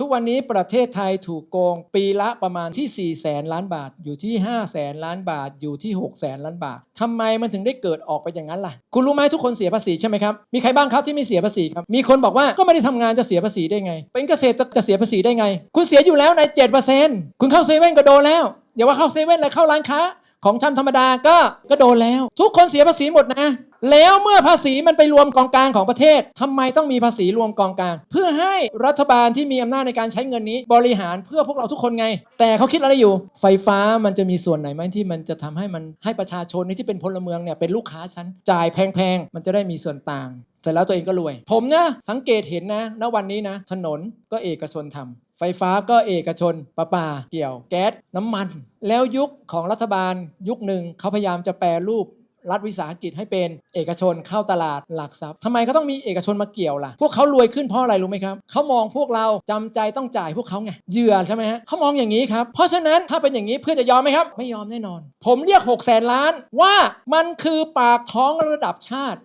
ทุกวันนี้ประเทศไทยถูกโกงปีละประมาณที่ 4 แสนล้านบาท อยู่ที่ 5 แสนล้านบาท อยู่ที่ 6 แสนล้านบาททำไมมันถึงได้เกิดออกไปอย่างนั้นล่ะ คุณรู้ไหมทุกคนเสียภาษีใช่ไหมครับ มีใครบ้างครับที่ไม่เสียภาษีครับ มีคนบอกว่าก็ไม่ได้ทำงานจะเสียภาษีได้ไง เป็นเกษตรจะเสียภาษีได้ไง คุณเสียอยู่แล้วใน7%คุณเข้าเซเว่นก็โดนแล้วอย่าว่าเข้าเซเว่นเลยเข้าร้านค้า ของทำธรรมดาก็ก็โดนแล้ว ทุกคนเสียภาษีหมดนะ แล้วเมื่อภาษีมันไปรวมกองกลางของประเทศทำไมต้องมีภาษีรวมกองกลาง เพื่อให้รัฐบาลที่มีอำนาจในการใช้เงินนี้ บริหารเพื่อพวกเราทุกคนไง แต่เขาคิดอะไรอยู่ ไฟฟ้ามันจะมีส่วนไหนไหมที่มันจะทำให้มันให้ประชาชนที่เป็นพลเมืองเนี่ยเป็นลูกค้าฉันจ่ายแพงๆมันจะได้มีส่วนต่าง เสร็จแล้วตัวเองก็รวย ผมนะสังเกตเห็นนะณวันนี้นะ ถนนก็เอกชนทำไฟฟ้าก็เอกชนประปาเกี่ยว แก๊สน้ำมัน แล้วยุคของรัฐบาลยุคหนึ่งเขาพยายามจะแปรรูปรัฐวิสาหกิจให้เป็นเอกชนเข้าตลาดหลักทรัพย์ทำไมเขาต้องมีเอกชนมาเกี่ยวล่ะ พวกเขารวยขึ้นเพราะอะไรรู้ไหมครับเขามองพวกเราจำใจต้องจ่ายพวกเขาไงเหยื่อใช่ไหมฮะเขามองอย่างนี้ครับเพราะฉะนั้นถ้าเป็นอย่างนี้เพื่อนจะยอมไหมครับ ไม่ยอมแน่นอน ผมเรียก6กแสนล้านว่ามันคือปากท้องระดับชาติ